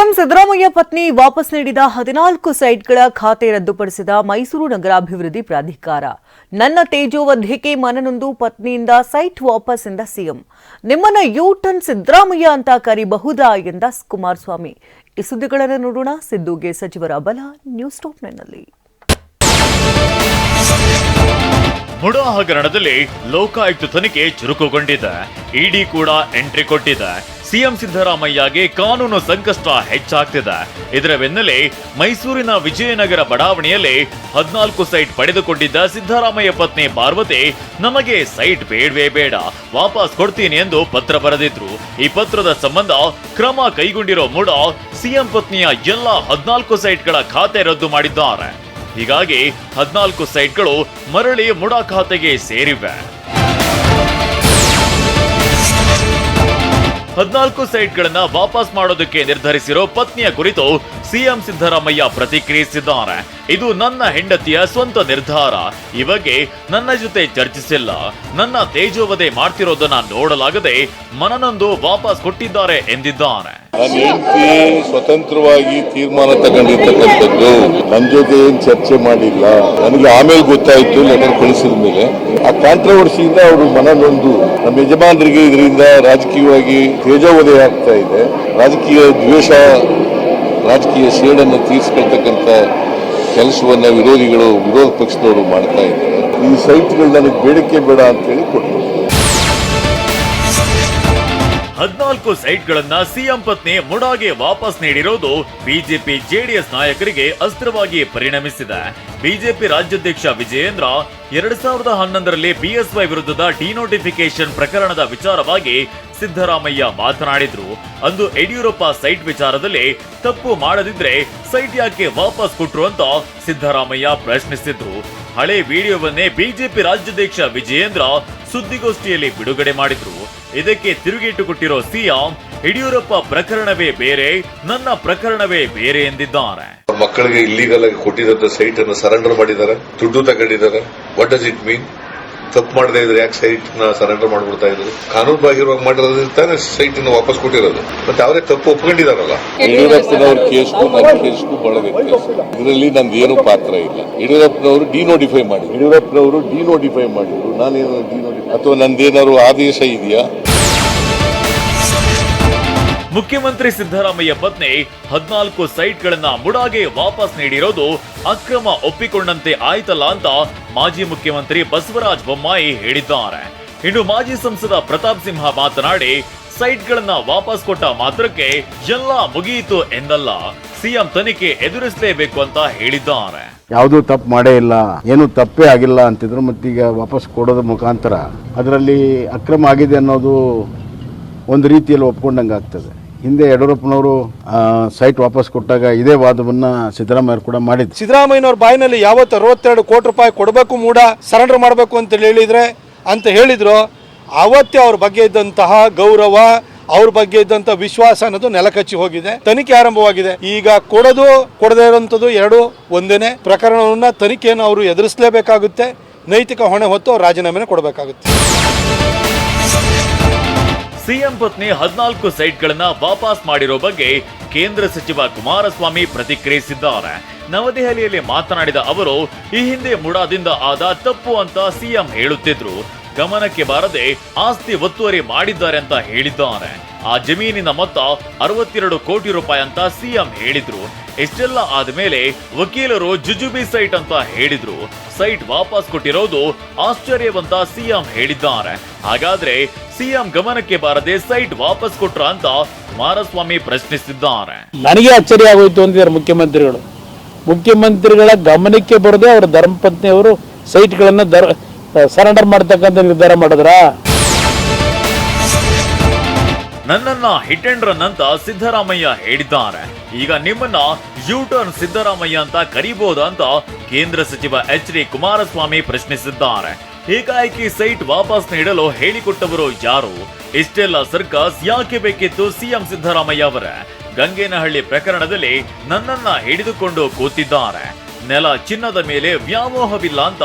CM Siddaramaiah ಪತ್ನಿ ವಾಪಸ್ ನೀಡಿದ ಹದಿನಾಲ್ಕು ಸೈಟ್ಗಳ ಖಾತೆ ರದ್ದುಪಡಿಸಿದ ಮೈಸೂರು ನಗರಾಭಿವೃದ್ಧಿ ಪ್ರಾಧಿಕಾರ. ನನ್ನ ತೇಜೋವಧಿಕೆ ಮನನೊಂದು ಪತ್ನಿಯಿಂದ ಸೈಟ್ ವಾಪಸ್ ಎಂದ ಸಿಎಂ. ನಿಮ್ಮನ್ನ ಯೂ ಟರ್ನ್ ಸಿದ್ದರಾಮಯ್ಯ ಅಂತ ಕರಿಬಹುದಾ ಎಂದ ಕುಮಾರಸ್ವಾಮಿ. ಈ ಸುದ್ದಿಗಳನ್ನು ನೋಡೋಣ. ಸಿದ್ದುಗೆ ಸಚಿವರ ಬಲ, ನ್ಯೂಸ್ ಟಾಪ್ ನೈನ್ನಲ್ಲಿ. ಮುಡಾ ಹಗರಣದಲ್ಲಿ ಲೋಕಾಯುಕ್ತ ತನಿಖೆ ಚುರುಕುಗೊಂಡಿದೆ. ಇಡಿ ಕೂಡ ಎಂಟ್ರಿ ಕೊಟ್ಟಿದೆ. ಸಿಎಂ ಸಿದ್ದರಾಮಯ್ಯಗೆ ಕಾನೂನು ಸಂಕಷ್ಟ ಹೆಚ್ಚಾಗ್ತಿದೆ. ಇದರ ಬೆನ್ನಲ್ಲೇ ಮೈಸೂರಿನ ವಿಜಯನಗರ ಬಡಾವಣೆಯಲ್ಲಿ ಹದಿನಾಲ್ಕು ಸೈಟ್ ಪಡೆದುಕೊಂಡಿದ್ದ ಸಿದ್ದರಾಮಯ್ಯ ಪತ್ನಿ ಪಾರ್ವತಿ, ನಮಗೆ ಸೈಟ್ ಬೇಡವೇ ಬೇಡ, ವಾಪಸ್ ಕೊಡ್ತೀನಿ ಎಂದು ಪತ್ರ ಬರೆದಿದ್ರು. ಈ ಪತ್ರದ ಸಂಬಂಧ ಕ್ರಮ ಕೈಗೊಂಡಿರೋ ಮೂಡ ಸಿಎಂ ಪತ್ನಿಯ ಎಲ್ಲ ಹದಿನಾಲ್ಕು ಸೈಟ್ಗಳ ಖಾತೆ ರದ್ದು ಮಾಡಿದ್ದಾರೆ. ಹೀಗಾಗಿ ಹದಿನಾಲ್ಕು ಸೈಟ್ಗಳು ಮರಳಿ ಮುಡಾ ಖಾತೆಗೆ ಸೇರಿವೆ. ಹದಿನಾಲ್ಕು ಸೈಟ್ಗಳನ್ನ ವಾಪಸ್ ಮಾಡೋದಕ್ಕೆ ನಿರ್ಧರಿಸಿರೋ ಪತ್ನಿಯ ಕುರಿತು ಸಿಎಂ ಸಿದ್ದರಾಮಯ್ಯ ಪ್ರತಿಕ್ರಿಯಿಸಿದ್ದಾರೆ. ಇದು ನನ್ನ ಹೆಂಡತಿಯ ಸ್ವಂತ ನಿರ್ಧಾರ. ಈ ಬಗ್ಗೆ ನನ್ನ ಜೊತೆ ಚರ್ಚಿಸಿಲ್ಲ. ನನ್ನ ತೇಜೋವಧೆ ಮಾಡ್ತಿರೋದನ್ನ ನೋಡಲಾಗದೆ ಮನನೊಂದು ವಾಪಸ್ ಕೊಟ್ಟಿದ್ದಾರೆ ಎಂದಿದ್ದಾರೆ. ನನ್ನ ಹೆಂಡತಿ ಸ್ವತಂತ್ರವಾಗಿ ತೀರ್ಮಾನ ತಗೊಂಡಿರ್ತಕ್ಕಂಥದ್ದು ನನ್ನ ಜೊತೆ ಏನ್ ಚರ್ಚೆ ಮಾಡಿಲ್ಲ. ನನಗೆ ಆಮೇಲೆ ಗೊತ್ತಾಯ್ತು ಲೆಟರ್ ಕಳಿಸಿದ ಮೇಲೆ. ಆ ಕಾಂಟ್ರವರ್ಸಿಯಿಂದ ಅವರು ಮನನೊಂದು. ನಮ್ಮ ಯಜಮಾನರಿಗೆ ಇದರಿಂದ ರಾಜಕೀಯವಾಗಿ ತೇಜೋವಧೆ ಆಗ್ತಾ ಇದೆ. ರಾಜಕೀಯ ದ್ವೇಷ, ರಾಜಕೀಯ ಸೇಡನ್ನು ತೀರಿಸ್ಕೊಳ್ತಕ್ಕಂಥ ಕೆಲಸವನ್ನ ವಿರೋಧಿಗಳು ವಿರೋಧ ಪಕ್ಷದವರು ಮಾಡ್ತಾ ಇದ್ದಾರೆ. ಈ ಸೈಟ್ಗಳು ನನಗೆ ಬೇಡಿಕೆ ಬೇಡ ಅಂತೇಳಿ ಕೊಟ್ಟರು ಹದಿನಾಲ್ಕು ಸೈಟ್ಗಳನ್ನ ಸಿಎಂ ಪತ್ನಿ ಮುಡಾಗೆ ವಾಪಸ್ ನೀಡಿರೋದು ಬಿಜೆಪಿ ಜೆಡಿಎಸ್ ನಾಯಕರಿಗೆ ಅಸ್ತ್ರವಾಗಿ ಪರಿಣಮಿಸಿದೆ. ಬಿಜೆಪಿ ರಾಜ್ಯಾಧ್ಯಕ್ಷ ವಿಜಯೇಂದ್ರ ಎರಡ್ ಸಾವಿರದ ಹನ್ನೊಂದರಲ್ಲಿ ಬಿಎಸ್ವೈ ವಿರುದ್ಧದ ಡಿನೋಟಿಫಿಕೇಶನ್ ಪ್ರಕರಣದ ವಿಚಾರವಾಗಿ ಸಿದ್ದರಾಮಯ್ಯ ಮಾತನಾಡಿದ್ರು. ಅಂದು ಯಡಿಯೂರಪ್ಪ ಸೈಟ್ ವಿಚಾರದಲ್ಲಿ ತಪ್ಪು ಮಾಡದಿದ್ರೆ ಸೈಟ್ ಯಾಕೆ ವಾಪಸ್ ಕೊಟ್ರು ಅಂತ ಸಿದ್ದರಾಮಯ್ಯ ಪ್ರಶ್ನಿಸಿದ್ರು. ಹಳೆ ವಿಡಿಯೋವನ್ನೇ ಬಿಜೆಪಿ ರಾಜ್ಯಾಧ್ಯಕ್ಷ ವಿಜಯೇಂದ್ರ ಸುದ್ದಿಗೋಷ್ಠಿಯಲ್ಲಿ ಬಿಡುಗಡೆ ಮಾಡಿದ್ರು. ಇದಕ್ಕೆ ತಿರುಗೇಟು ಕೊಟ್ಟಿರೋ ಸಿಎಂ, ಯಡಿಯೂರಪ್ಪ ಪ್ರಕರಣವೇ ಬೇರೆ, ನನ್ನ ಪ್ರಕರಣವೇ ಬೇರೆ ಎಂದಿದ್ದಾರೆ. ಮಕ್ಕಳಿಗೆ ಇಲ್ಲಿಗಲ್ ಆಗಿ ಸೈಟ್ ಅನ್ನು ಸರೆಂಡರ್ ಮಾಡಿದ್ದಾರೆ, ದುಡ್ಡು ತಗೊಂಡಿದ್ದಾರೆ. ವಾಟ್ ಡಸ್ ಇಟ್ ಮೀನ್ ತಪ್ಪು ಮಾಡದೇ ಇದ್ರೆ ಯಾಕೆ ಸೈಟ್ನ ಸರೆಂಡರ್ ಮಾಡ್ಬಿಡ್ತಾ ಇದ್ರು ಕಾನೂನು ಬಾಹಿರವಾಗಿ ಮಾಡಿರೋದ್ರಿಂದ ತಾನೇ ಸೈಟ್ ಇಂದ ವಾಪಸ್ ಕೊಟ್ಟಿರೋದು. ಮತ್ತೆ ಅವರೇ ತಪ್ಪು ಒಪ್ಕೊಂಡಿದಾರಲ್ಲ ಯಡಿಯೂರಪ್ಪನವ್ರ ಕೇಸ್ಗೂ ನನ್ನ ಕೇಸ್ಗೂ ಬಹಳ ವ್ಯತ್ಯಾಸ. ಇದರಲ್ಲಿ ನಂದು ಏನು ಪಾತ್ರ ಇಲ್ಲ. ಯಡಿಯೂರಪ್ಪನವರು ಡಿನೋಟಿಫೈ ಮಾಡಿದ್ರು. ಯಡಿಯೂರಪ್ಪನವರು ಡಿನೋಟಿಫೈ ಮಾಡಿದ್ರು. ನಾನೇನು ಡಿನೋಟಿಫೈ ಅಥವಾ ನಂದೇನಾದ್ರು ಆದೇಶ ಇದೆಯಾ? ಮುಖ್ಯಮಂತ್ರಿ ಸಿದ್ದರಾಮಯ್ಯ ಪತ್ನಿ ಹದಿನಾಲ್ಕು ಸೈಟ್ಗಳನ್ನ ಮುಡಾಗೆ ವಾಪಸ್ ನೀಡಿರೋದು ಅಕ್ರಮ ಒಪ್ಪಿಕೊಂಡಂತೆ ಆಯ್ತಲ್ಲ ಅಂತ ಮಾಜಿ ಮುಖ್ಯಮಂತ್ರಿ ಬಸವರಾಜ ಬೊಮ್ಮಾಯಿ ಹೇಳಿದ್ದಾರೆ. ಇನ್ನು ಮಾಜಿ ಸಂಸದ ಪ್ರತಾಪ್ ಸಿಂಹ ಮಾತನಾಡಿ, ಸೈಟ್ಗಳನ್ನ ವಾಪಸ್ ಕೊಟ್ಟ ಮಾತ್ರಕ್ಕೆ ಎಲ್ಲ ಮುಗಿಯಿತು ಎಂದಲ್ಲ, ಸಿಎಂ ತನಿಖೆ ಎದುರಿಸಲೇಬೇಕು ಅಂತ ಹೇಳಿದ್ದಾರೆ. ಯಾವುದು ತಪ್ಪು ಮಾಡೇ ಇಲ್ಲ, ಏನು ತಪ್ಪೇ ಆಗಿಲ್ಲ ಅಂತಿದ್ರು ಮತ್ತೀಗ ವಾಪಸ್ ಕೊಡೋದ್ರ ಮುಖಾಂತರ. ಅದರಲ್ಲಿ ಅಕ್ರಮ ಆಗಿದೆ ಅನ್ನೋದು ಒಂದು ರೀತಿಯಲ್ಲಿ ಒಪ್ಕೊಂಡಂಗೆ ಆಗ್ತದೆ ಹಿಂದೆ ಯಡಿಯೂರಪ್ಪನವರು ಸೈಟ್ ವಾಪಸ್ ಕೊಟ್ಟಾಗ ಇದೇ ವಾದವನ್ನ ಸಿದ್ದರಾಮಯ್ಯ ಕೂಡ ಮಾಡಿದ್ರು. ಸಿದ್ದರಾಮಯ್ಯನವ್ರ ಬಾಯಿನಲ್ಲಿ ಯಾವತ್ತು ಅರವತ್ತೆರಡು ಕೋಟಿ ರೂಪಾಯಿ ಕೊಡಬೇಕು ಮೂಡ ಸರೆಂಡರ್ ಮಾಡಬೇಕು ಅಂತ ಹೇಳಿದ್ರೆ, ಅಂತ ಹೇಳಿದ್ರು. ಅವತ್ತೇ ಅವ್ರ ಬಗ್ಗೆ ಇದ್ದಂತಹ ಗೌರವ, ಅವ್ರ ಬಗ್ಗೆ ಇದ್ದಂತ ವಿಶ್ವಾಸ ಅನ್ನೋದು ನೆಲಕಚ್ಚಿ ಹೋಗಿದೆ. ತನಿಖೆ ಆರಂಭವಾಗಿದೆ. ಈಗ ಕೊಡೋದು, ಕೊಡದೇ ಇರುವಂತದ್ದು ಎರಡು, ಒಂದೇನೆ. ಪ್ರಕರಣವನ್ನ ತನಿಖೆಯನ್ನು ಅವರು ಎದುರಿಸಲೇಬೇಕಾಗುತ್ತೆ. ನೈತಿಕ ಹೊಣೆ ಹೊತ್ತು ರಾಜೀನಾಮೆನ ಕೊಡಬೇಕಾಗುತ್ತೆ. ಸಿಎಂ ಪತ್ನಿ ಹದಿನಾಲ್ಕು ಸೈಟ್ಗಳನ್ನ ವಾಪಸ್ ಮಾಡಿರೋ ಬಗ್ಗೆ ಕೇಂದ್ರ ಸಚಿವ ಕುಮಾರಸ್ವಾಮಿ ಪ್ರತಿಕ್ರಿಯಿಸಿದ್ದಾರೆ. ನವದೆಹಲಿಯಲ್ಲಿ ಮಾತನಾಡಿದ ಅವರು, ಈ ಹಿಂದೆ ಮುಡಾದಿಂದ ಆದ ತಪ್ಪು ಅಂತ ಸಿಎಂ ಹೇಳುತ್ತಿದ್ರು. ಗಮನಕ್ಕೆ ಬಾರದೆ ಆಸ್ತಿ ಒತ್ತುವರಿ ಮಾಡಿದ್ದಾರೆ ಅಂತ ಹೇಳಿದ್ದಾರೆ. ಆ ಜಮೀನಿನ ಮೊತ್ತ ಅರವತ್ತೆರಡು ಕೋಟಿ ರೂಪಾಯಿ ಅಂತ ಸಿಎಂ ಹೇಳಿದ್ರು. ಇಷ್ಟೆಲ್ಲ ಆದ್ಮೇಲೆ ವಕೀಲರು ಜುಜುಬಿ ಸೈಟ್ ಅಂತ ಹೇಳಿದ್ರು. ಸೈಟ್ ವಾಪಸ್ ಕೊಟ್ಟಿರೋದು ಆಶ್ಚರ್ಯವಂತ ಸಿಎಂ ಹೇಳಿದ್ದಾರೆ. ಹಾಗಾದ್ರೆ ಸಿಎಂ ಗಮನಕ್ಕೆ ಬಾರದೆ ಸೈಟ್ ವಾಪಸ್ ಕೊಟ್ರ ಅಂತ ಕುಮಾರಸ್ವಾಮಿ ಪ್ರಶ್ನಿಸಿದ್ದಾರೆ. ನನಗೆ ಆಶ್ಚರ್ಯ ಆಗೋಯ್ತು ಅಂತಿದ್ದಾರೆ ಮುಖ್ಯಮಂತ್ರಿಗಳು. ಮುಖ್ಯಮಂತ್ರಿಗಳ ಗಮನಕ್ಕೆ ಬರದೆ ಅವರ ಧರ್ಮಪತ್ನಿಯವರು ಸೈಟ್ಗಳನ್ನು ಸರೆಂಡರ್ ಮಾಡ್ತಕ್ಕಂಥ ನಿರ್ಧಾರ ಮಾಡಿದ್ರಾ? ನನ್ನನ್ನ ಹಿಟ್ ಅಂಡ್ ರನ್ ಅಂತ ಸಿದ್ದರಾಮಯ್ಯ ಹೇಳಿದ್ದಾರೆ. ಈಗ ನಿಮ್ಮನ್ನ ಯೂ ಟರ್ನ್ ಸಿದ್ದರಾಮಯ್ಯ ಅಂತ ಕರಿಬಹುದು ಅಂತ ಕೇಂದ್ರ ಸಚಿವ ಎಚ್ ಡಿ ಕುಮಾರಸ್ವಾಮಿ ಪ್ರಶ್ನಿಸಿದ್ದಾರೆ. ಏಕಾಏಕಿ ಸೈಟ್ ವಾಪಸ್ ನೀಡಲು ಹೇಳಿಕೊಟ್ಟವರು ಯಾರು? ಇಷ್ಟೆಲ್ಲ ಸರ್ಕಸ್ ಯಾಕೆ ಬೇಕಿತ್ತು ಸಿಎಂ ಸಿದ್ದರಾಮಯ್ಯ ಅವರ? ಗಂಗೇನಹಳ್ಳಿ ಪ್ರಕರಣದಲ್ಲಿ ನನ್ನನ್ನ ಹಿಡಿದುಕೊಂಡು ಕೂತಿದ್ದಾರೆ. ನೆಲ ಚಿನ್ನದ ಮೇಲೆ ವ್ಯಾಮೋಹವಿಲ್ಲ ಅಂತ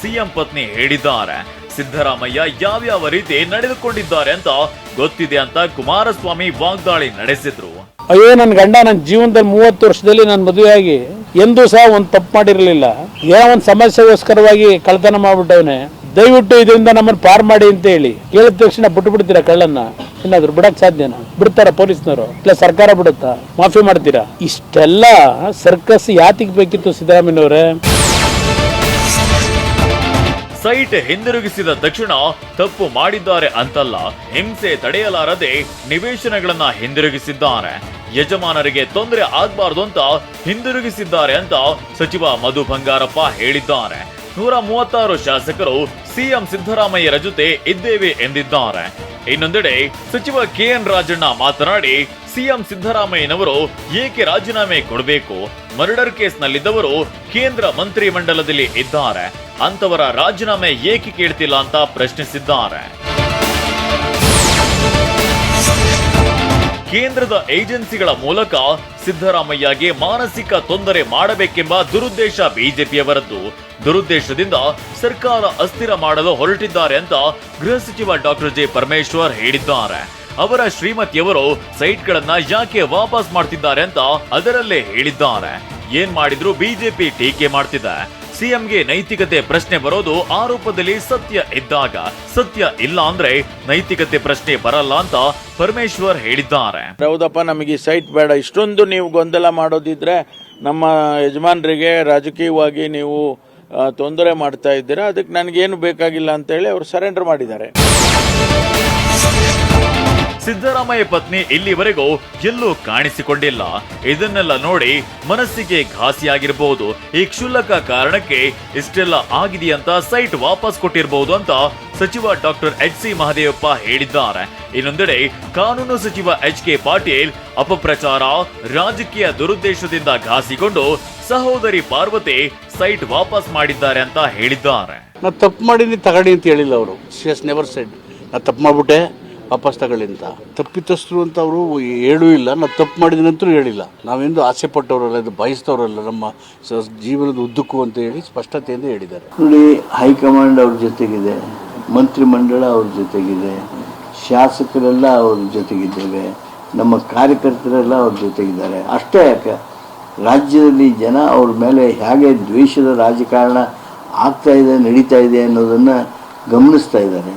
ಸಿಎಂ ಪತ್ನಿ ಹೇಳಿದ್ದಾರೆ. ಸಿದ್ದರಾಮಯ್ಯ ಯಾವ್ಯಾವ ರೀತಿ ನಡೆದುಕೊಂಡಿದ್ದಾರೆ ಅಂತ ಗೊತ್ತಿದೆ ಅಂತ ಕುಮಾರಸ್ವಾಮಿ ವಾಗ್ದಾಳಿ ನಡೆಸಿದ್ರು. ಅಯ್ಯೋ ನನ್ನ ಗಂಡ ನನ್ನ ಜೀವನದಲ್ಲಿ ಮೂವತ್ತು ವರ್ಷದಲ್ಲಿ ನಾನು ಮದುವೆಯಾಗಿ ಎಂದೂ ಸಹ ಒಂದು ತಪ್ಪು ಮಾಡಿರಲಿಲ್ಲ. ಏನೋ ಒಂದು ಸಮಸ್ಯೆಗೋಸ್ಕರವಾಗಿ ಕಳ್ತನ ಮಾಡ್ಬಿಟ್ಟವನೆ. ದಯವಿಟ್ಟು ಇದರಿಂದ ನಮ್ಮನ್ನು ಪಾರ್ ಮಾಡಿ ಅಂತ ಹೇಳಿ. ಕೇಳಿದ ತಕ್ಷಣ ಬಿಟ್ಟು ಬಿಡ್ತೀರಾ ಕಳ್ಳನ್ನ? ಏನಾದ್ರು ಬಿಡಕ್ ಸಾಧ್ಯನಾ? ಬಿಡ್ತಾರ ಪೊಲೀಸ್ನವರು? ಇಲ್ಲ ಸರ್ಕಾರ ಬಿಡುತ್ತಾ? ಮಾಫಿ ಮಾಡ್ತೀರಾ? ಇಷ್ಟೆಲ್ಲ ಸರ್ಕಸ್ ಯಾತಿಗೆ ಬೇಕಿತ್ತು ಸಿದ್ದರಾಮಯ್ಯನವರೇ? ಸೈಟ್ ಹಿಂದಿರುಗಿಸಿದ ತಕ್ಷಣ ತಪ್ಪು ಮಾಡಿದ್ದಾರೆ ಅಂತಲ್ಲ ಹಿಂಸೆ ತಡೆಯಲಾರದೆ ನಿವೇಶನಗಳನ್ನ ಹಿಂದಿರುಗಿಸಿದ್ದಾರೆ. ಯಜಮಾನರಿಗೆ ತೊಂದರೆ ಆಗ್ಬಾರ್ದು ಅಂತ ಹಿಂದಿರುಗಿಸಿದ್ದಾರೆ ಅಂತ ಸಚಿವ ಮಧು ಬಂಗಾರಪ್ಪ ಹೇಳಿದ್ದಾರೆ. ನೂರ ಮೂವತ್ತಾರು ಶಾಸಕರು ಸಿಎಂ ಸಿದ್ದರಾಮಯ್ಯರ ಜೊತೆ ಇದ್ದೇವೆ ಎಂದಿದ್ದಾರೆ. ಇನ್ನೊಂದೆಡೆ ಸಚಿವ ಕೆಎನ್ ರಾಜಣ್ಣ ಮಾತನಾಡಿ, ಸಿಎಂ ಸಿದ್ದರಾಮಯ್ಯನವರು ಏಕೆ ರಾಜೀನಾಮೆ ಕೊಡಬೇಕು? ಮರ್ಡರ್ ಕೇಸ್ನಲ್ಲಿದ್ದವರು ಕೇಂದ್ರ ಮಂತ್ರಿ ಮಂಡಲದಲ್ಲಿ ಇದ್ದಾರೆ. ಅಂತವರ ರಾಜೀನಾಮೆ ಏಕೆ ಕೇಳ್ತಿಲ್ಲ ಅಂತ ಪ್ರಶ್ನಿಸಿದ್ದಾರೆ. ಕೇಂದ್ರದ ಏಜೆನ್ಸಿಗಳ ಮೂಲಕ ಸಿದ್ದರಾಮಯ್ಯಗೆ ಮಾನಸಿಕ ತೊಂದರೆ ಮಾಡಬೇಕೆಂಬ ದುರುದ್ದೇಶ ಬಿಜೆಪಿಯವರದ್ದು. ದುರುದ್ದೇಶದಿಂದ ಸರ್ಕಾರ ಅಸ್ಥಿರ ಮಾಡಲು ಹೊರಟಿದ್ದಾರೆ ಅಂತ ಗೃಹ ಸಚಿವ ಡಾಕ್ಟರ್ ಜೆ ಪರಮೇಶ್ವರ್ ಹೇಳಿದ್ದಾರೆ. ಅವರ ಶ್ರೀಮತಿಯವರು ಸೈಟ್ಗಳನ್ನ ಯಾಕೆ ವಾಪಸ್ ಮಾಡ್ತಿದ್ದಾರೆ ಅಂತ ಅದರಲ್ಲೇ ಹೇಳಿದ್ದಾರೆ. ಏನ್ ಮಾಡಿದ್ರು ಬಿಜೆಪಿ ಟೀಕೆ ಮಾಡ್ತಿದೆ. ಸಿಎಂಗೆ ನೈತಿಕತೆ ಪ್ರಶ್ನೆ ಬರೋದು ಆರೋಪದಲ್ಲಿ ಸತ್ಯ ಇದ್ದಾಗ ಸತ್ಯ ಇಲ್ಲ ಅಂದ್ರೆ ನೈತಿಕತೆ ಪ್ರಶ್ನೆ ಬರಲ್ಲ ಅಂತ ಪರಮೇಶ್ವರ್ ಹೇಳಿದ್ದಾರೆ. ಹೌದಪ್ಪ, ನಮಗೆ ಸೈಟ್ ಬೇಡ. ಇಷ್ಟೊಂದು ನೀವು ಗೊಂದಲ ಮಾಡೋದಿದ್ರೆ ನಮ್ಮ ಯಜಮಾನರಿಗೆ ರಾಜಕೀಯವಾಗಿ ನೀವು ತೊಂದರೆ ಮಾಡ್ತಾ ಇದ್ದೀರಾ. ಅದಕ್ಕೆ ನನಗೇನು ಬೇಕಾಗಿಲ್ಲ ಅಂತ ಹೇಳಿ ಅವರು ಸರೆಂಡರ್ ಮಾಡಿದ್ದಾರೆ. ಸಿದ್ದರಾಮಯ್ಯ ಪತ್ನಿ ಇಲ್ಲಿವರೆಗೂ ಎಲ್ಲೂ ಕಾಣಿಸಿಕೊಂಡಿಲ್ಲ. ಇದನ್ನೆಲ್ಲ ನೋಡಿ ಮನಸ್ಸಿಗೆ ಘಾಸಿಯಾಗಿರಬಹುದು ಈ ಕ್ಷುಲ್ಲಕ ಕಾರಣಕ್ಕೆ ಇಷ್ಟೆಲ್ಲ ಆಗಿದೆಯಂತ ಸೈಟ್ ವಾಪಸ್ ಕೊಟ್ಟಿರಬಹುದು ಅಂತ ಸಚಿವ ಡಾಕ್ಟರ್ ಎಚ್ ಸಿ ಮಹದೇವಪ್ಪ ಹೇಳಿದ್ದಾರೆ. ಇನ್ನೊಂದೆಡೆ ಕಾನೂನು ಸಚಿವ ಎಚ್ ಕೆ ಪಾಟೀಲ್ ಅಪಪ್ರಚಾರ, ರಾಜಕೀಯ ದುರುದ್ದೇಶದಿಂದ ಘಾಸಿಕೊಂಡು ಸಹೋದರಿ ಪಾರ್ವತಿ ಸೈಟ್ ವಾಪಸ್ ಮಾಡಿದ್ದಾರೆ ಅಂತ ಹೇಳಿದ್ದಾರೆ. ನಾ ತಪ್ಪು ಮಾಡೀನಿ ತಗಡಿ ಅಂತ ಹೇಳಿಲ್ಲ ಅವರು. See never said. ನಾ ತಪ್ಪು ಮಾಡಿಬಿಟ್ಟೆ. ಅಂತ ತಪ್ಪಿತಸ್ಥರು ಅಂತ ಅವರು ಹೇಳೂ ಇಲ್ಲ, ನಾವು ತಪ್ಪು ಮಾಡಿದನಂತೂ ಹೇಳಿಲ್ಲ. ನಾವೆಂದು ಆಸೆ ಪಟ್ಟವರಲ್ಲ, ಇದು ಬಯಸ್ತವರಲ್ಲ, ನಮ್ಮ ಜೀವನದ ಉದ್ದಕ್ಕೂ ಅಂತ ಹೇಳಿ ಸ್ಪಷ್ಟತೆಯಿಂದ ಹೇಳಿದ್ದಾರೆ. ನೋಡಿ, ಹೈಕಮಾಂಡ್ ಅವ್ರ ಜೊತೆಗಿದೆ ಮಂತ್ರಿಮಂಡಲ ಅವ್ರ ಜೊತೆಗಿದೆ, ಶಾಸಕರೆಲ್ಲ ಅವ್ರ ಜೊತೆಗಿದ್ದೇವೆ, ನಮ್ಮ ಕಾರ್ಯಕರ್ತರೆಲ್ಲ ಅವ್ರ ಜೊತೆಗಿದ್ದಾರೆ. ಅಷ್ಟೇ ಯಾಕೆ? ರಾಜ್ಯದಲ್ಲಿ ಜನ ಅವ್ರ ಮೇಲೆ ಹೇಗೆ ದ್ವೇಷದ ರಾಜಕಾರಣ ಆಗ್ತಾ ಇದೆ, ನಡೀತಾ ಇದೆ ಅನ್ನೋದನ್ನು ಗಮನಿಸ್ತಾ ಇದ್ದಾರೆ.